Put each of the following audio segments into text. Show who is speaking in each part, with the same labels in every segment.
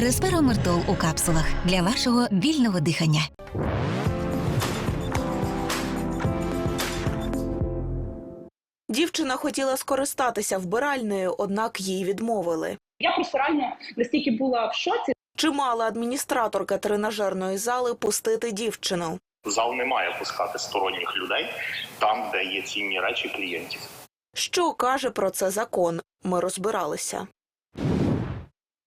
Speaker 1: Респиромертол у капсулах для вашого вільного дихання.
Speaker 2: Дівчина хотіла скористатися вбиральнею, однак їй відмовили.
Speaker 3: Я просто реально настільки була в шоці.
Speaker 2: Чи мала адміністраторка тренажерної зали пустити дівчину?
Speaker 4: Зал не має пускати сторонніх людей там, де є цінні речі клієнтів.
Speaker 2: Що каже про це закон? Ми розбиралися.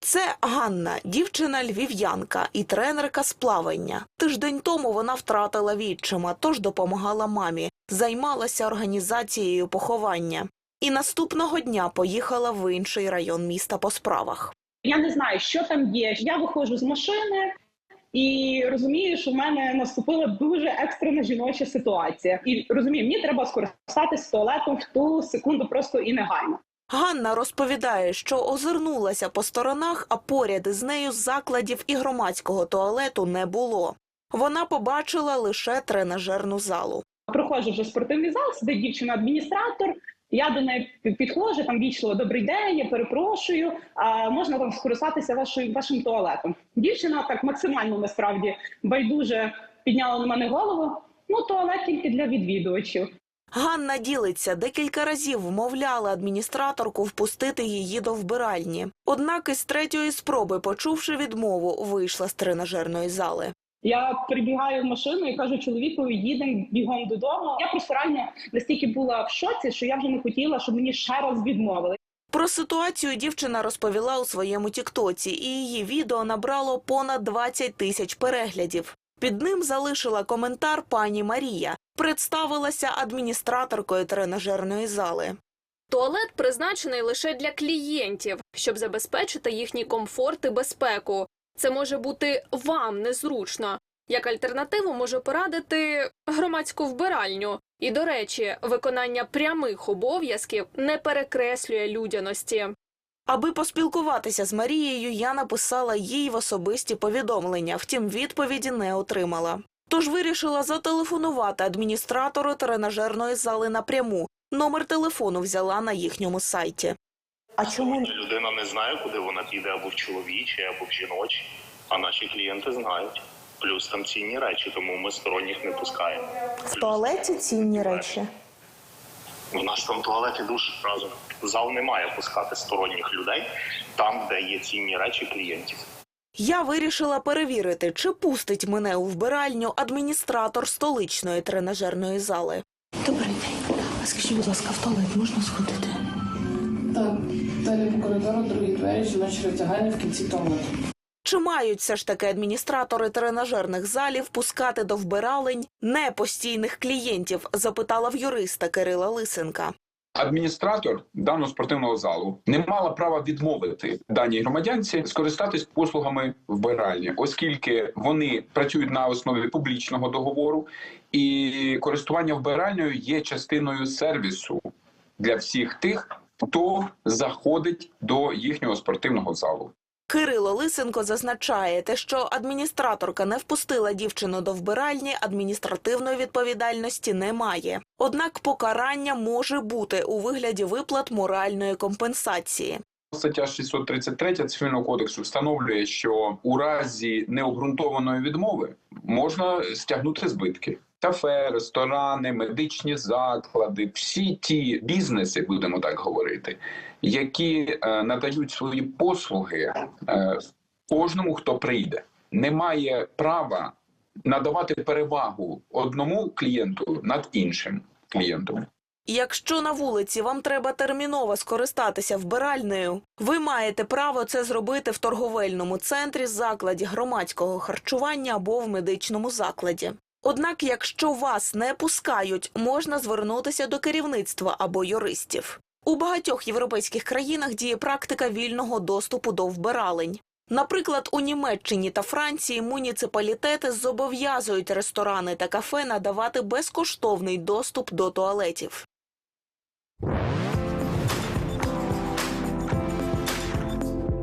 Speaker 2: Це Ганна, дівчина львів'янка і тренерка з плавання. Тиждень тому вона втратила відчима, тож допомагала мамі, займалася організацією поховання. І наступного дня поїхала в інший район міста по справах.
Speaker 3: Я не знаю, що там є. Я виходжу з машини і розумію, що в мене наступила дуже екстрена жіноча ситуація. І розумію, мені треба скористатися туалетом в ту секунду просто і негайно.
Speaker 2: Ганна розповідає, що озирнулася по сторонах, а поряд із нею закладів і громадського туалету не було. Вона побачила лише тренажерну залу.
Speaker 3: Проходжу вже спортивний зал, сидить дівчина-адміністратор. Я до неї пі- підходжу, там вічливо добрий день, я перепрошую. А можна там скористатися вашою вашим туалетом? Дівчина так максимально насправді байдуже підняла на мене голову. Ну, туалет тільки для відвідувачів.
Speaker 2: Ганна ділиться, декілька разів вмовляла адміністраторку впустити її до вбиральні. Однак із третьої спроби, почувши відмову, вийшла з тренажерної зали.
Speaker 3: Я прибігаю в машину і кажу чоловікові, їдемо бігом додому. Я просто реально настільки була в шоці, що я вже не хотіла, щоб мені ще раз відмовили.
Speaker 2: Про ситуацію дівчина розповіла у своєму тіктоці, і її відео набрало понад 20 тисяч переглядів. Під ним залишила коментар пані Марія, представилася адміністраторкою тренажерної зали.
Speaker 5: Туалет призначений лише для клієнтів, щоб забезпечити їхній комфорт і безпеку. Це може бути вам незручно. Як альтернативу можу порадити громадську вбиральню. І, до речі, виконання прямих обов'язків не перекреслює людяності.
Speaker 2: Аби поспілкуватися з Марією, я написала їй в особисті повідомлення, втім відповіді не отримала. Тож вирішила зателефонувати адміністратору тренажерної зали напряму. Номер телефону взяла на їхньому сайті. А чому
Speaker 4: Людина не знає, куди вона піде або в чоловічі, або в жіночі, а наші клієнти знають. Плюс там цінні речі, тому ми сторонніх не пускаємо.
Speaker 2: в туалеті цінні речі?
Speaker 4: У нас там туалет і душ разом. Зал не має пускати сторонніх людей там, де є цінні речі клієнтів.
Speaker 2: Я вирішила перевірити, чи пустить мене у вбиральню адміністратор столичної тренажерної зали.
Speaker 6: Добрий день. А скажіть, будь ласка, в туалет можна сходити?
Speaker 7: Так, далі по коридору, другі двері, жіночі роздягальні в кінці туалету.
Speaker 2: Чи мають все ж таки адміністратори тренажерних залів пускати до вбиралень непостійних клієнтів? запитала в юриста Кирила Лисенка.
Speaker 8: Адміністратор даного спортивного залу не мала права відмовити даній громадянці скористатись послугами вбиральні, оскільки вони працюють на основі публічного договору, і користування вбиральною є частиною сервісу для всіх тих, хто заходить до їхнього спортивного залу.
Speaker 2: Кирило Лисенко зазначає, те, що адміністраторка не впустила дівчину до вбиральні, адміністративної відповідальності немає. Однак покарання може бути у вигляді виплат моральної компенсації.
Speaker 8: Стаття 633 цивільного кодексу встановлює, що у разі необґрунтованої відмови можна стягнути збитки. Кафе, ресторани, медичні заклади, всі ті бізнеси, будемо так говорити, які е, надають свої послуги е, кожному, хто прийде, не має права надавати перевагу одному клієнту над іншим клієнтом.
Speaker 2: Якщо на вулиці вам треба терміново скористатися вбиральнею, ви маєте право це зробити в торговельному центрі, закладі громадського харчування або в медичному закладі. Однак, якщо вас не пускають, можна звернутися до керівництва або юристів. У багатьох європейських країнах діє практика вільного доступу до вбиралень. Наприклад, у Німеччині та Франції муніципалітети зобов'язують ресторани та кафе надавати безкоштовний доступ до туалетів.